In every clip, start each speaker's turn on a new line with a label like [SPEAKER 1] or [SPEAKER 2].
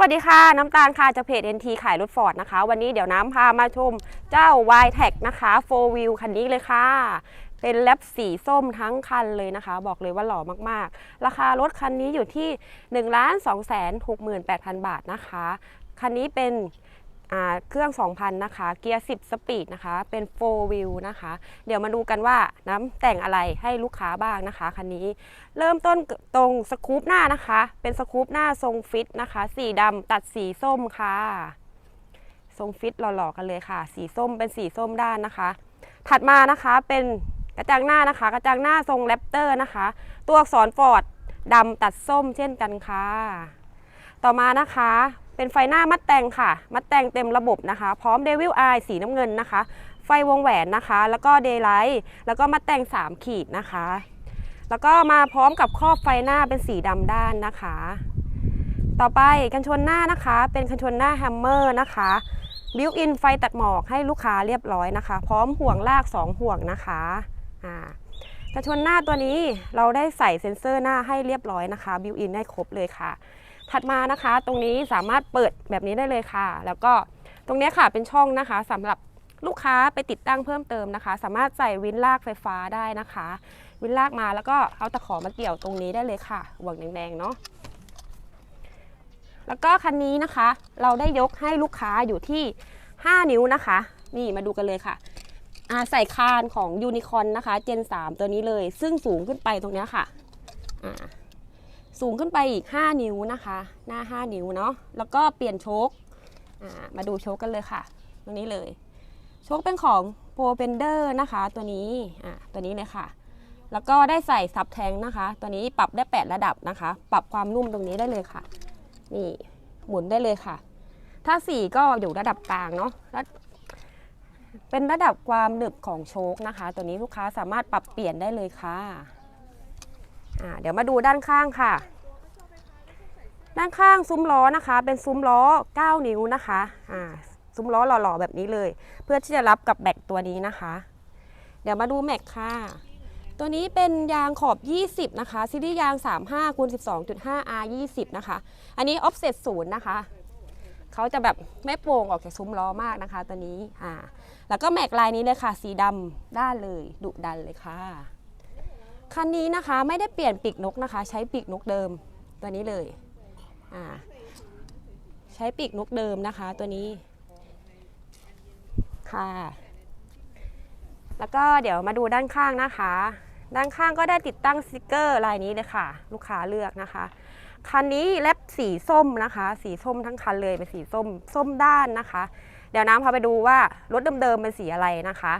[SPEAKER 1] วัสดีค่ะ น้ำตาลค่ะจากเพจ NT ขายรถฟอร์ดนะคะ วันนี้เดี๋ยวน้ำพามาชมเจ้า y t e c นะคะ 4 wheel คันนี้เลยค่ะ เป็นแลบสีส้มทั้งคันเลยนะคะ บอกเลยว่าหล่อมากๆ ราคารถคันนี้อยู่ที่ 1 2 6 8 0 0 0 บาทนะคะ คันนี้เป็น เครื่อง 2,000 นะคะ เกียร์ 10 สปีดนะคะ เป็น 4 wheel นะคะ เดี๋ยวมาดูกันว่าน้ำแต่งอะไรให้ลูกค้าบ้างนะคะคันนี้ เริ่มต้นตรงสกูปหน้านะคะ เป็นสกูปหน้าทรงฟิตนะคะ สีดำตัดสีส้มค่ะ ทรงฟิตหล่อๆกันเลยค่ะ สีส้มเป็นสีส้มด้านนะคะ ถัดมานะคะเป็นกระจังหน้านะคะ กระจังหน้าทรงแรปเตอร์นะคะ ตัวอักษรฟอร์ดดำตัดส้มเช่นกันค่ะ ต่อมานะคะ เป็นไฟหน้ามัดแต่งค่ะ มัดแต่งเต็มระบบนะคะ พร้อมเดวิลไอสีน้ำเงินนะคะ ไฟวงแหวนนะคะ แล้วก็เดย์ไลท์แล้วก็มัดแต่ง 3 ขีดนะคะ แล้วก็มาพร้อมกับครอบไฟหน้าเป็นสีดำด้านนะคะ ต่อไปกันชนหน้านะคะ เป็นกันชนหน้าแฮมเมอร์นะคะบิวอินไฟตัดหมอกให้ลูกค้าเรียบร้อยนะคะ พร้อมห่วงลาก 2 ห่วงนะคะอ่ากันชนหน้าตัวนี้เราได้ใส่เซ็นเซอร์หน้าให้เรียบร้อยนะคะบิวอินได้ครบเลยค่ะ ถัดมานะคะ ตรงนี้สามารถเปิดแบบนี้ได้เลยค่ะ แล้วก็ตรงนี้ค่ะเป็นช่องนะคะสำหรับลูกค้าไปติดตั้งเพิ่มเติมนะคะ สามารถใส่วินลากไฟฟ้าได้นะคะ วินลากมาแล้วก็เอาตะขอมาเกี่ยวตรงนี้ได้เลยค่ะห่วงแดงๆเนาะแล้วก็คันนี้นะคะ เราได้ยกให้ลูกค้าอยู่ที่ 5 นิ้วนะคะ นี่มาดูกันเลยค่ะอาใส่คานของยูนิคอนนะคะ เจน 3 ตัวนี้เลย ซึ่งสูงขึ้นไปตรงนี้ค่ะอ่า สูงขึ้นไปอีก 5 นิ้วนะคะ หน้า 5 นิ้วเนาะแล้วก็เปลี่ยนโชคมาดูโชคกันเลยค่ะ ตรงนี้เลย โชคเป็นของโปรเ e นเดอร์นะคะ ตัวนี้ตัวนี้เลยค่ะ แล้วก็ได้ใส่ซับแทงนะคะ ตัวนี้ปรับได้ 8 ระดับนะคะ ปรับความนุ่มตรงนี้ได้เลยค่ะ นี่หมุนได้เลยค่ะ ถ้า 4 ก็อยู่ระดับกลางเนาะแล้วเป็นระดับความหนึบของโชคนะคะ ตัวนี้ลูกค้าสามารถปรับเปลี่ยนได้เลยค่ะ เดี๋ยวมาดูด้านข้างค่ะ ด้านข้างซุ้มล้อนะคะ เป็นซุ้มล้อ 9 นิ้วนะคะซุ้มล้อหล่อๆแบบนี้เลย เพื่อที่จะรับกับแบกตัวนี้นะคะ เดี๋ยวมาดูแม็กค่ะ ตัวนี้เป็นยางขอบ 20 นะคะซีรีส์ยาง 35คูณ12.5 R 20 นะคะ อันนี้ offset ศูนย์นะคะเขาจะแบบไม่โป่งออกจากซุ้มล้อมากนะคะตัวนี้อ่าแล้วก็แม็กลายนี้เลยค่ะ สีดำด้านเลยดุดันเลยค่ะ คันนี้นะคะไม่ได้เปลี่ยนปีกนกนะคะ ใช้ปีกนกเดิมตัวนี้เลยอ่าใช้ปีกนกเดิมนะคะตัวนี้ค่ะแล้วก็เดี๋ยวมาดูด้านข้างนะคะ ด้านข้างก็ได้ติดตั้งสติกเกอร์ลายนี้เลยค่ะ ลูกค้าเลือกนะคะ คันนี้แลบสีส้มนะคะ สีส้มทั้งคันเลยเป็นสีส้มส้มด้านนะคะ เดี๋ยวน้ำพาไปดูว่ารถเดิมๆเป็นสีอะไรนะคะ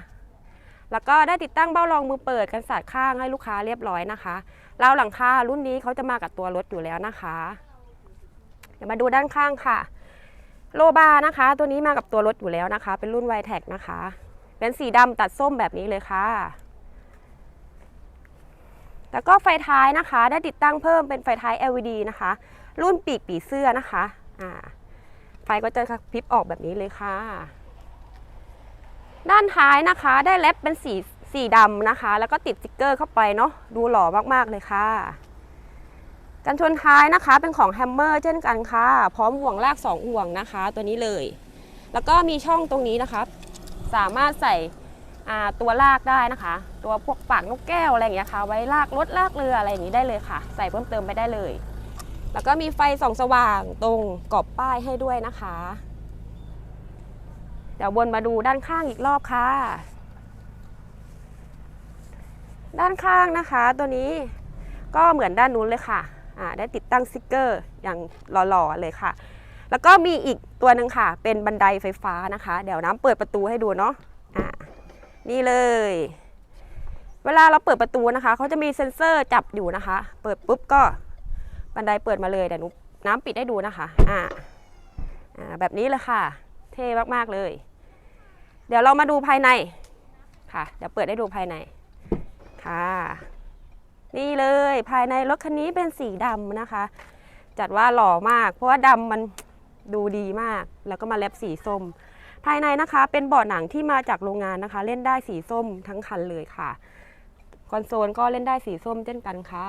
[SPEAKER 1] แล้วก็ได้ติดตั้งเบ้ารองมือเปิดกันสาดข้างให้ลูกค้าเรียบร้อยนะคะราวหลังคารุ่นนี้เขาจะมากับตัวรถอยู่แล้วนะคะ เดี๋ยวมาดูด้านข้างค่ะ โลบานะคะ ตัวนี้มากับตัวรถอยู่แล้วนะคะ เป็นรุ่นไวแท็กนะคะ เป็นสีดำตัดส้มแบบนี้เลยค่ะ แล้วก็ไฟท้ายนะคะ ได้ติดตั้งเพิ่มเป็นไฟท้าย LED นะคะ รุ่นปีกปีเสื้อนะคะอ่าไฟก็จะกระพริบออกแบบนี้เลยค่ะ ด้านท้ายนะคะ ได้แรปเป็นสีสีดำนะคะ แล้วก็ติดสติกเกอร์เข้าไปเนาะดูหล่อมากๆเลยค่ะ กันชนท้ายนะคะเป็นของแฮมเมอร์เช่นกันค่ะ พร้อมห่วงลาก2ห่วงนะคะ ตัวนี้เลย แล้วก็มีช่องตรงนี้นะคะ สามารถใส่ตัวลากได้นะคะ ตัวพวกปากนกแก้วอะไรอย่างเงี้ยค่ะ ไว้ลากรถลากเรืออะไรอย่างนี้ได้เลยค่ะ ใส่เพิ่มเติมไปได้เลย แล้วก็มีไฟส่องสว่างตรงกรอบป้ายให้ด้วยนะคะ เดี๋ยววนมาดูด้านข้างอีกรอบค่ะ ด้านข้างนะคะตัวนี้ก็เหมือนด้านนู้นเลยค่ะได้ติดตั้งสติกเกอร์อย่างหล่อๆเลยค่ะ แล้วก็มีอีกตัวหนึ่งค่ะ เป็นบันไดไฟฟ้านะคะ เดี๋ยวน้ำเปิดประตูให้ดูเนาะอ่านี่เลย เวลาเราเปิดประตูนะคะเขาจะมีเซ็นเซอร์จับอยู่นะคะ เปิดปุ๊บก็บันไดเปิดมาเลยเดี๋ยวนูน้ำปิดให้ดูนะคะอ่าอ่าแบบนี้เลยค่ะ เท่มาก ๆ เลย เดี๋ยวเรามาดูภายในค่ะ เดี๋ยวเปิดให้ดูภายในค่ะ นี่เลยภายในรถคันนี้เป็นสีดำนะคะ จัดว่าหล่อมาก เพราะว่าดำมันดูดีมาก แล้วก็มาแลบสีส้ม ภายในนะคะเป็นเบาะหนังที่มาจากโรงงานนะคะ เล่นได้สีส้มทั้งคันเลยค่ะ คอนโซลก็เล่นได้สีส้มเช่นกันค่ะ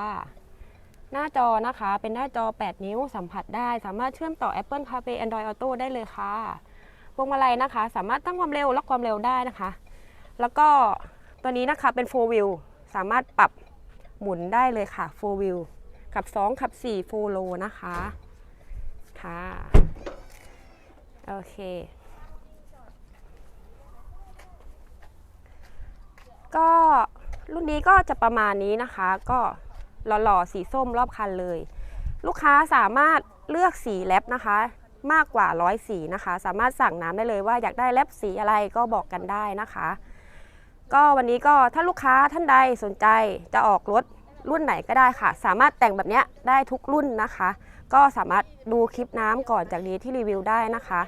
[SPEAKER 1] หน้าจอนะคะเป็นหน้าจอ 8 นิ้วสัมผัสได้ สามารถเชื่อมต่อ Apple CarPlay Android Auto ได้เลยค่ะ พวงมาลัยนะคะ สามารถตั้งความเร็วล็อกความเร็วได้นะคะ แล้วก็ตัวนี้นะคะเป็น 4 wheel สามารถปรับหมุนได้เลยค่ะ 4 wheel ขับ 2 ขับ4 4 low นะคะค่ะโอเค ก็รุ่นนี้ก็จะประมาณนี้นะคะ ก็หล่อๆสีส้มรอบคันเลย ลูกค้าสามารถเลือกสีแรปนะคะ มากกว่าร้อยสีนะคะ สามารถสั่งน้ำได้เลยว่าอยากได้แรปสีอะไรก็บอกกันได้นะคะ ก็วันนี้ก็ถ้าลูกค้าท่านใดสนใจจะออกรถรุ่นไหนก็ได้ค่ะ สามารถแต่งแบบนี้ได้ทุกรุ่นนะคะ ก็สามารถดูคลิปน้ำก่อนจากนี้ที่รีวิวได้นะคะ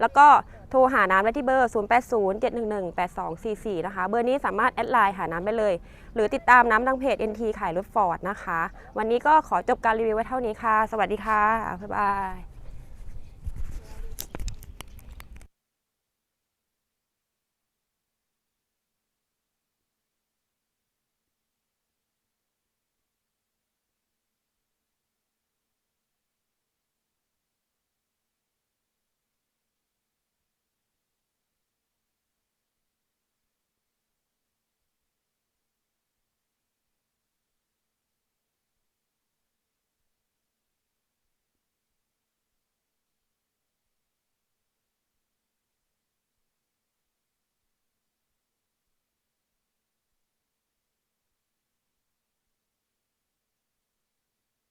[SPEAKER 1] แล้วก็โทรหาน้ำได้ที่เบอร์ 0807118244 นะคะ เบอร์นี้สามารถแอดไลน์หาน้ำได้เลย หรือติดตามน้ำทางเพจ NT ขายรถฟอร์ดนะคะ วันนี้ก็ขอจบการรีวิวไว้เท่านี้ค่ะ สวัสดีค่ะ บ๊ายบาย